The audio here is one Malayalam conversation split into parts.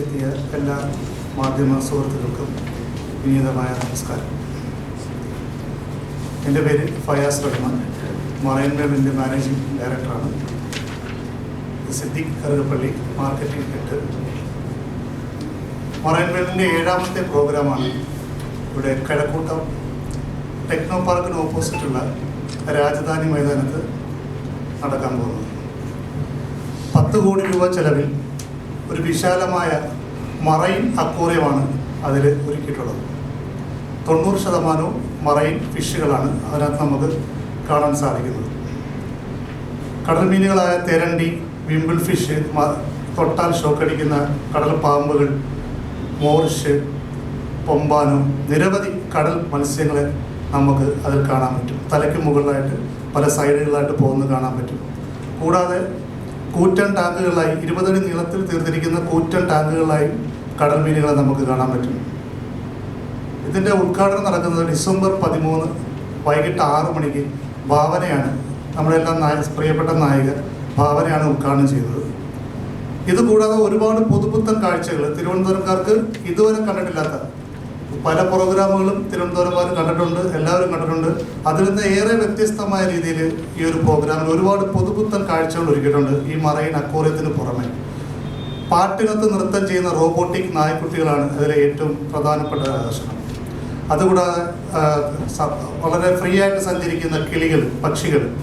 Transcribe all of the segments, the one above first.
എത്തിയ എല്ലാ മാധ്യമ സുഹൃത്തുക്കൾക്കും വിനീതമായ നമസ്കാരം. എന്റെ പേര് ഫയാസ് റഹ്മാൻ. മറൈൻ വേൾഡിന്റെ മാനേജിംഗ് ഡയറക്ടറാണ്. Siddique Karukappally marketing head. Marine വേൾഡിന്റെ ഏഴാമത്തെ പ്രോഗ്രാമാണ് ഇവിടെ കഴക്കൂട്ടം. ടെക്നോ പാർക്കിന് ഓപ്പോസിറ്റുള്ള രാജധാനി മൈതാനത്ത് നടക്കാൻ പോകുന്നത്. പത്ത് കോടി രൂപ ചെലവിൽ ഒരു വിശാലമായ മറൈൻ അക്വോറിയമാണ് അതിൽ ഒരുക്കിയിട്ടുള്ളത്. തൊണ്ണൂറ് ശതമാനവും മറൈൻ ഫിഷുകളാണ് അതിനകത്ത് നമുക്ക് കാണാൻ സാധിക്കുന്നത്. കടൽ മീനുകളായ തെരണ്ടി വിമ്പിൾ ഫിഷ് തൊട്ടാൽ ഷോക്കടിക്കുന്ന കടൽ പാമ്പുകൾ മോറിഷ് പൊമ്പാനോ നിരവധി കടൽ മത്സ്യങ്ങളെ നമുക്ക് അതിൽ കാണാൻ പറ്റും. തലയ്ക്ക് മുകളിലായിട്ട് പല സൈഡുകളിലായിട്ട് പോകുന്നത് കാണാൻ പറ്റും. കൂടാതെ കൂറ്റൻ ടാങ്കുകളായി ഇരുപതടി നീളത്തിൽ തീർത്തിരിക്കുന്ന കൂറ്റൻ ടാങ്കുകളായി കടൽ മീനുകളെ നമുക്ക് കാണാൻ പറ്റും. ഇതിന്റെ ഉദ്ഘാടനം നടക്കുന്നത് ഡിസംബർ പതിമൂന്ന് വൈകിട്ട് ആറ് മണിക്ക് ഭാവനയാണ്. നമ്മളെല്ലാം നായ പ്രിയപ്പെട്ട നായിക ഭാവനയാണ് ഉദ്ഘാടനം ചെയ്തത്. ഇതുകൂടാതെ ഒരുപാട് പുതുപുത്തൻ കാഴ്ചകൾ. തിരുവനന്തപുരംകാർക്ക് ഇതുവരെ കണ്ടിട്ടില്ലാത്ത പല പ്രോഗ്രാമുകളും തിരുവനന്തപുരംകാർ കണ്ടിട്ടുണ്ട് എല്ലാവരും കണ്ടിട്ടുണ്ട്. അതിൽ നിന്ന് ഏറെ വ്യത്യസ്തമായ രീതിയിൽ ഈ ഒരു പ്രോഗ്രാമിൽ ഒരുപാട് പുതുപുത്തൻ കാഴ്ചകൾ ഒരുക്കിയിട്ടുണ്ട് ഈ മറൈൻ അക്വോറിയത്തിന് പുറമെ. പാട്ടിനകത്ത് നൃത്തം ചെയ്യുന്ന റോബോട്ടിക് നായ്ക്കുട്ടികളാണ് അതിലെ ഏറ്റവും പ്രധാനപ്പെട്ട ആകർഷണം. അതുകൂടാതെ വളരെ ഫ്രീ ആയിട്ട് സഞ്ചരിക്കുന്ന കിളികൾ പക്ഷികൾ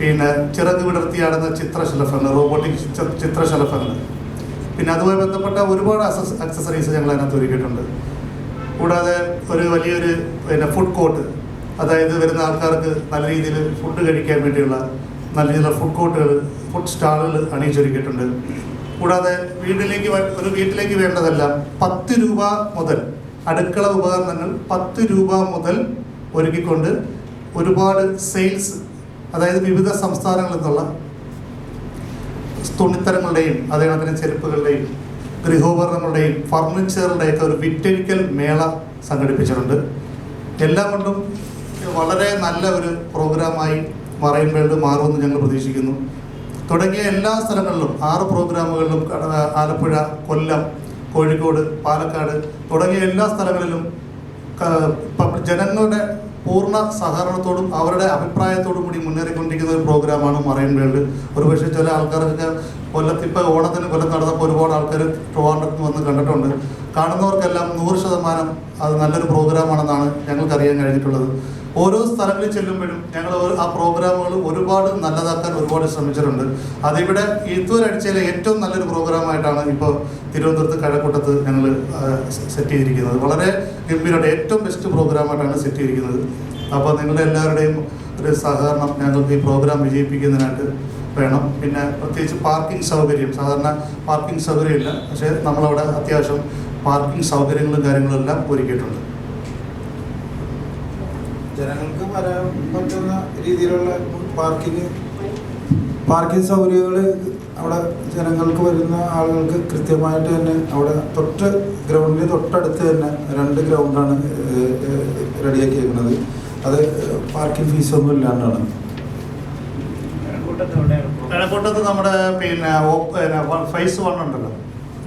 പിന്നെ ചിറക് വിടർത്തിയാടുന്ന ചിത്രശലഭങ്ങൾ റോബോട്ടിക് ചിത്ര- ചിത്രശലഭങ്ങൾ. പിന്നെ അതുമായി ബന്ധപ്പെട്ട ഒരുപാട് അക്സസറീസ് ഞങ്ങൾ അതിനകത്ത് ഒരുക്കിയിട്ടുണ്ട്. കൂടാതെ ഒരു വലിയൊരു പിന്നെ ഫുഡ് കോർട്ട് അതായത് വരുന്ന ആൾക്കാർക്ക് നല്ല രീതിയിൽ ഫുഡ് കഴിക്കാൻ വേണ്ടിയുള്ള നല്ല രീതിയിലുള്ള ഫുഡ് കോർട്ടുകൾ ഫുഡ് സ്റ്റാളുകൾ അണിയിച്ചൊരുക്കിയിട്ടുണ്ട്. കൂടാതെ വീട്ടിലേക്ക് ഒരു വീട്ടിലേക്ക് വേണ്ടതെല്ലാം പത്ത് രൂപ മുതൽ അടുക്കള ഉപകരണങ്ങൾ പത്ത് രൂപ മുതൽ ഒരുക്കിക്കൊണ്ട് ഒരുപാട് സെയിൽസ് അതായത് വിവിധ സംസ്ഥാനങ്ങളിൽ നിന്നുള്ള തുണിത്തരങ്ങളുടെയും അതേപോലെ തന്നെ ചെരുപ്പുകളുടെയും ഗൃഹോപകരണങ്ങളുടെയും ഫർണിച്ചറുടെയൊക്കെ ഒരു വിറ്റഴിക്കൽ മേള സംഘടിപ്പിച്ചിട്ടുണ്ട്. എല്ലാം കൊണ്ടും വളരെ നല്ല ഒരു പ്രോഗ്രാമായി മറൈൻ വേൾഡ് മാറുമെന്ന് ഞങ്ങൾ പ്രതീക്ഷിക്കുന്നു. തുടങ്ങിയ എല്ലാ സ്ഥലങ്ങളിലും ആറ് പ്രോഗ്രാമുകളിലും ആലപ്പുഴ കൊല്ലം കോഴിക്കോട് പാലക്കാട് തുടങ്ങിയ എല്ലാ സ്ഥലങ്ങളിലും ജനങ്ങളുടെ പൂർണ സഹകരണത്തോടും അവരുടെ അഭിപ്രായത്തോടും കൂടി മുന്നേറിക്കൊണ്ടിരിക്കുന്ന ഒരു പ്രോഗ്രാമാണ് മറൈൻ വേൾഡ്. ഒരുപക്ഷെ ചില ആൾക്കാർക്ക് കൊല്ലത്ത് ഇപ്പോൾ ഓണത്തിന് കൊല്ലത്ത് നടന്നപ്പോൾ ഒരുപാട് ആൾക്കാർ ട്രിവാൻഡ്രത്ത് വന്ന് കണ്ടിട്ടുണ്ട്. കാണുന്നവർക്കെല്ലാം നൂറ് ശതമാനം അത് നല്ലൊരു പ്രോഗ്രാമാണെന്നാണ് ഞങ്ങൾക്ക് അറിയാൻ കഴിഞ്ഞിട്ടുള്ളത്. ഓരോ സ്ഥലങ്ങളിൽ ചെല്ലുമ്പോഴും ഞങ്ങൾ ആ പ്രോഗ്രാമുകൾ ഒരുപാട് നല്ലതാക്കാൻ ഒരുപാട് ശ്രമിച്ചിട്ടുണ്ട്. അതിവിടെ ഇതുവരെ അടിച്ചതിലെ ഏറ്റവും നല്ലൊരു പ്രോഗ്രാമായിട്ടാണ് ഇപ്പോൾ തിരുവനന്തപുരത്ത് കഴക്കൂട്ടത്ത് ഞങ്ങൾ സെറ്റ് ചെയ്തിരിക്കുന്നത്. വളരെ ഗംഭീരമായിട്ട് ഏറ്റവും ബെസ്റ്റ് പ്രോഗ്രാമായിട്ടാണ് സെറ്റ് ചെയ്തിരിക്കുന്നത്. അപ്പോൾ നിങ്ങളുടെ എല്ലാവരുടെയും ഒരു സഹകരണം ഞങ്ങൾക്ക് ഈ പ്രോഗ്രാം വിജയിപ്പിക്കുന്നതിനായിട്ട് വേണം. പിന്നെ പ്രത്യേകിച്ച് പാർക്കിംഗ് സൗകര്യം. സാധാരണ പാർക്കിംഗ് സൗകര്യമില്ല. പക്ഷേ നമ്മളവിടെ അത്യാവശ്യം പാർക്കിംഗ് സൗകര്യങ്ങളും കാര്യങ്ങളും എല്ലാം ഒരുക്കിയിട്ടുണ്ട്. ജനങ്ങൾക്ക് വരാൻ പറ്റുന്ന രീതിയിലുള്ള പാർക്കിങ് പാർക്കിംഗ് സൗകര്യങ്ങൾ അവിടെ ജനങ്ങൾക്ക് വരുന്ന ആളുകൾക്ക് കൃത്യമായിട്ട് തന്നെ അവിടെ തൊട്ട് ഗ്രൗണ്ടിന് തൊട്ടടുത്ത് തന്നെ രണ്ട് ഗ്രൗണ്ടാണ് റെഡിയാക്കിയിരിക്കുന്നത് അത് പാർക്കിംഗ് ഫീസൊന്നും ഇല്ലാണ്ടാണ്. കഴക്കൂട്ടത്ത് നമ്മുടെ പിന്നെ ഫൈസ് വൺ ഉണ്ടല്ലോ.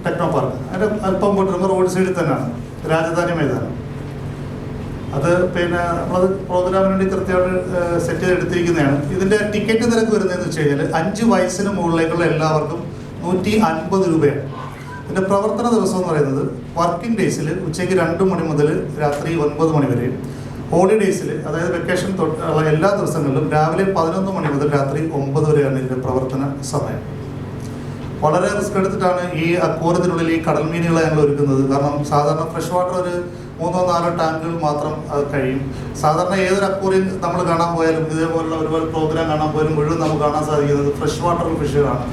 Technopark. അതിന്റെ അല്പം പോയിട്ട് റോഡ് സൈഡിൽ തന്നെയാണ്. രാജധാനി മൈതാനം. അത് പിന്നെ നമ്മളത് പ്രോഗ്രാമിന് വേണ്ടി കൃത്യമായിട്ട് സെറ്റ് ചെയ്ത് എടുത്തിരിക്കുന്നതാണ് ഇതിന്റെ ടിക്കറ്റ് നിരക്ക് വരുന്നതെന്ന് വെച്ച് കഴിഞ്ഞാൽ അഞ്ച് വയസ്സിന് മുകളിലേക്കുള്ള എല്ലാവർക്കും നൂറ്റി അൻപത് രൂപയാണ്. ഇതിന്റെ പ്രവർത്തന ദിവസം എന്ന് പറയുന്നത് വർക്കിംഗ് ഡേയ്സിൽ ഉച്ചയ്ക്ക് രണ്ട് മണി മുതൽ രാത്രി ഒൻപത് മണി വരെയും ഹോളിഡേയ്സിൽ അതായത് വെക്കേഷൻ തൊട്ടുള്ള എല്ലാ ദിവസങ്ങളിലും രാവിലെ പതിനൊന്ന് മണി മുതൽ രാത്രി ഒമ്പത് വരെയാണ് ഇതിന്റെ പ്രവർത്തന സമയം. വളരെ റിസ്ക് എടുത്തിട്ടാണ് ഈ അക്കൂരത്തിനുള്ളിൽ ഈ കടൽ മീനുകളെ ഞങ്ങൾ ഒരുക്കുന്നത്. കാരണം സാധാരണ ഫ്രഷ് വാട്ടർ ഒരു മൂന്നോ നാലോ ടാങ്കുകൾ മാത്രം കഴിയും. സാധാരണ ഏതൊരു അക്കൂറിയും നമ്മൾ കാണാൻ പോയാലും ഇതേപോലുള്ള ഒരുപാട് പ്രോഗ്രാം കാണാൻ പോയാലും മുഴുവൻ നമുക്ക് കാണാൻ സാധിക്കുന്നത് ഫ്രഷ് വാട്ടർ ഫിഷുകളാണ്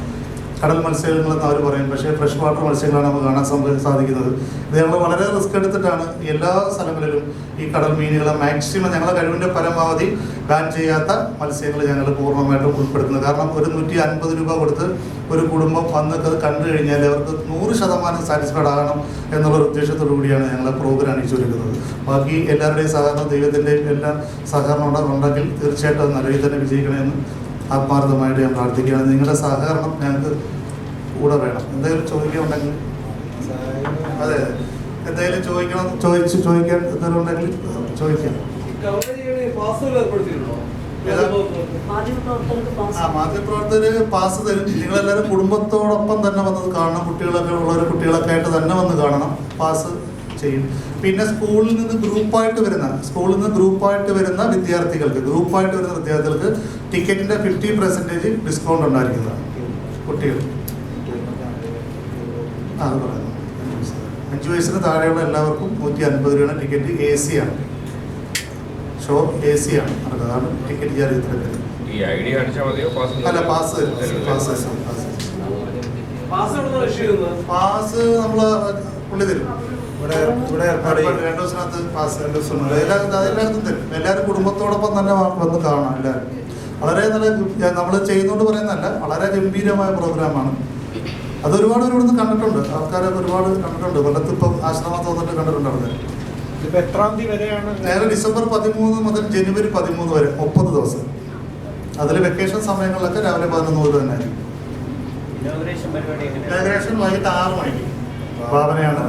കടൽ മത്സ്യങ്ങളെന്ന് അവർ പറയും. പക്ഷേ ഫ്രഷ് വാട്ടർ മത്സ്യങ്ങളാണ് നമുക്ക് കാണാൻ സാധിക്കുന്നത്. ഇത് ഞങ്ങൾ വളരെ റിസ്ക് എടുത്തിട്ടാണ് എല്ലാ സ്ഥലങ്ങളിലും ഈ കടൽ മീനുകളെ മാക്സിമം ഞങ്ങളുടെ കഴിവിന്റെ പരമാവധി ബാൻ ചെയ്യാത്ത മത്സ്യങ്ങൾ ഞങ്ങൾ പൂർണമായിട്ടും ഉൾപ്പെടുത്തുന്നത്. കാരണം ഒരു നൂറ്റി അൻപത് രൂപ കൊടുത്ത് ഒരു കുടുംബം വന്നൊക്കെ അത് കണ്ടു കഴിഞ്ഞാൽ അവർക്ക് നൂറ് ശതമാനം സാറ്റിസ്ഫൈഡ് ആകണം എന്നുള്ള ഉദ്ദേശത്തോടു കൂടിയാണ് ഞങ്ങൾ പ്രോഗ്രാം അണിയിച്ചൊരുക്കുന്നത് ബാക്കി എല്ലാവരുടെയും സഹകരണം ദൈവത്തിന്റെയും എല്ലാം സഹകരണം ഉണ്ട- ഉണ്ടെങ്കിൽ തീർച്ചയായിട്ടും നല്ല രീതിയിൽ തന്നെ വിജയിക്കണമെന്ന് ആത്മാർത്ഥമായിട്ട് ഞാൻ പ്രാർത്ഥിക്കുകയാണ്. നിങ്ങളുടെ സഹകരണം ഞങ്ങൾക്ക് കൂടെ വേണം. എന്തെങ്കിലും ചോദിക്കുന്നുണ്ടെങ്കിൽ അതെ എന്തെങ്കിലും ചോദിക്കണം ചോദിച്ച് ചോദിക്കാൻ എന്തെങ്കിലും ഉണ്ടെങ്കിൽ ചോദിക്കാം. മാധ്യമപ്രവർത്തകര് പാസ് തരും. നിങ്ങളെല്ലാവരും കുടുംബത്തോടൊപ്പം തന്നെ വന്നത് കാണണം. കുട്ടികളൊക്കെ ഉള്ളവർ കുട്ടികളൊക്കെ ആയിട്ട് തന്നെ വന്ന് കാണണം. പാസ് ചെയ്യും. പിന്നെ സ്കൂളിൽ നിന്ന് ഗ്രൂപ്പായിട്ട് വരുന്ന സ്കൂളിൽ നിന്ന് ഗ്രൂപ്പായിട്ട് വരുന്ന വിദ്യാർത്ഥികൾക്ക് ഗ്രൂപ്പായിട്ട് വരുന്ന വിദ്യാർത്ഥികൾക്ക് ടിക്കറ്റിന്റെ ഫിഫ്റ്റി പെർസെന്റേജ് ഡിസ്കൗണ്ട് ഉണ്ടായിരിക്കുന്നതാണ് കുട്ടികൾ. അത് പറയുന്നു അഞ്ച് വയസ്സിന് താഴെയുള്ള എല്ലാവർക്കും നൂറ്റി അൻപത് രൂപയാണ് ടിക്കറ്റ് എ സി ആണ്. ഷോ എ സി ആണ്. അതാണ് ടിക്കറ്റ് ചാർജ് ഇത്ര അല്ല പാസ്. പാസ്. പാസ് നമ്മൾ പുള്ളി തരും. ഇവിടെ ഇവിടെ ഏർപ്പാട് ചെയ്യും. രണ്ടു ദിവസത്തിനകത്ത് പാസ് രണ്ട് ദിവസം തരും എല്ലാവരും കുടുംബത്തോടൊപ്പം തന്നെ വന്ന് കാണാം എല്ലാവരും. വളരെ നല്ല നമ്മൾ ചെയ്യുന്നോണ്ട് പറയുന്നതല്ല വളരെ ഗംഭീരമായ പ്രോഗ്രാമാണ്. അത് ഒരുപാട് പേര് ഇവിടുന്ന് കണ്ടിട്ടുണ്ട്. ആൾക്കാരെ ഒരുപാട് കണ്ടിട്ടുണ്ട്. കൊല്ലത്ത് ഇപ്പം ആശ്രമം തോന്നിട്ട് കണ്ടിട്ടുണ്ട് അവിടെ. ഇതിപ്പോ എത്രാം തീയതി വരെയാണ്? നേരെ ഡിസംബർ പതിമൂന്ന് മുതൽ ജനുവരി പതിമൂന്ന് വരെ മുപ്പത് ദിവസം. അതിൽ വെക്കേഷൻ സമയങ്ങളിലൊക്കെ രാവിലെ പതിനൊന്ന് മുതൽ തന്നെ ആയിരിക്കും. ഇനാഗ്രേഷൻ വൈകിട്ട് ആറ് മണിക്ക്. ഭാവനയാണ്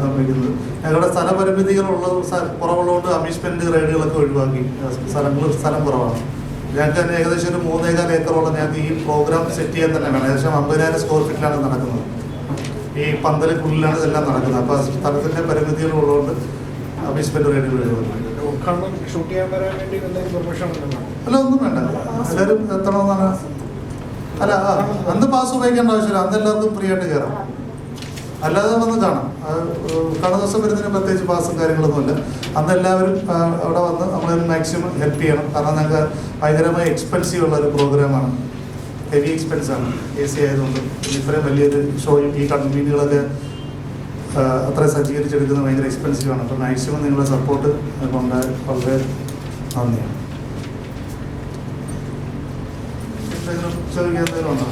നിർമ്മിക്കുന്നത്. ഞങ്ങളുടെ സ്ഥലപരിമിതികളുള്ള സ്ഥ- കുറവുള്ളതുകൊണ്ട് അമ്യൂസ്മെന്റ് റൈഡുകളൊക്കെ ഒഴിവാക്കി. സ്ഥലങ്ങൾ സ്ഥലം കുറവാണ്. ഞങ്ങൾക്ക് തന്നെ ഏകദേശം ഒരു മൂന്നേകാൽ ഏക്കറോളം ഞങ്ങൾക്ക് ഈ പ്രോഗ്രാം സെറ്റ് ചെയ്യാൻ തന്നെ വേണം. ഏകദേശം അമ്പതിനായിരം സ്ക്വയർ ഫീറ്റിലാണ് നടക്കുന്നത്. ഈ പന്തലിനുള്ളിലാണ് ഇതെല്ലാം നടക്കുന്നത്. അപ്പോൾ സ്ഥലത്തിന്റെ പരിമിതികളുള്ളതുകൊണ്ട് അമ്യൂസ്മെന്റ് റൈഡുകൾ ഒഴിവാക്കി. അല്ല ഒന്നും വേണ്ട. എല്ലാവരും എത്തണമെന്നാണ്. അല്ല അന്ന് പാസ് ഉപയോഗിക്കേണ്ട ആവശ്യമില്ല. അന്ന് എല്ലാവർക്കും ഫ്രീ ആയിട്ട് കയറാം അല്ലാതെ വന്ന് കാണാം. കാണുന്ന ദിവസം വരുന്നതിന് പ്രത്യേകിച്ച് പാസും കാര്യങ്ങളൊന്നുമില്ല അന്ന് എല്ലാവരും അവിടെ വന്ന് നമ്മൾ മാക്സിമം ഹെൽപ്പ് ചെയ്യണം. കാരണം ഞങ്ങൾക്ക് ഭയങ്കരമായി എക്സ്പെൻസീവ് ഉള്ള ഒരു പ്രോഗ്രാമാണ് ഹെവി എക്സ്പെൻസ് ആണ്. എ സി ആയതുകൊണ്ട് ഇത്രയും വലിയൊരു ഷോയും ഈ കൺവീനുകളൊക്കെ അത്ര സജ്ജീകരിച്ചെടുക്കുന്നത് ഭയങ്കര എക്സ്പെൻസീവ് ആണ്. അപ്പോൾ മാക്സിമം നിങ്ങളുടെ സപ്പോർട്ട് കൊണ്ട് വളരെ നന്ദിയാണ്. ചോദിക്കാൻ എന്തെങ്കിലും ഉണ്ടോ?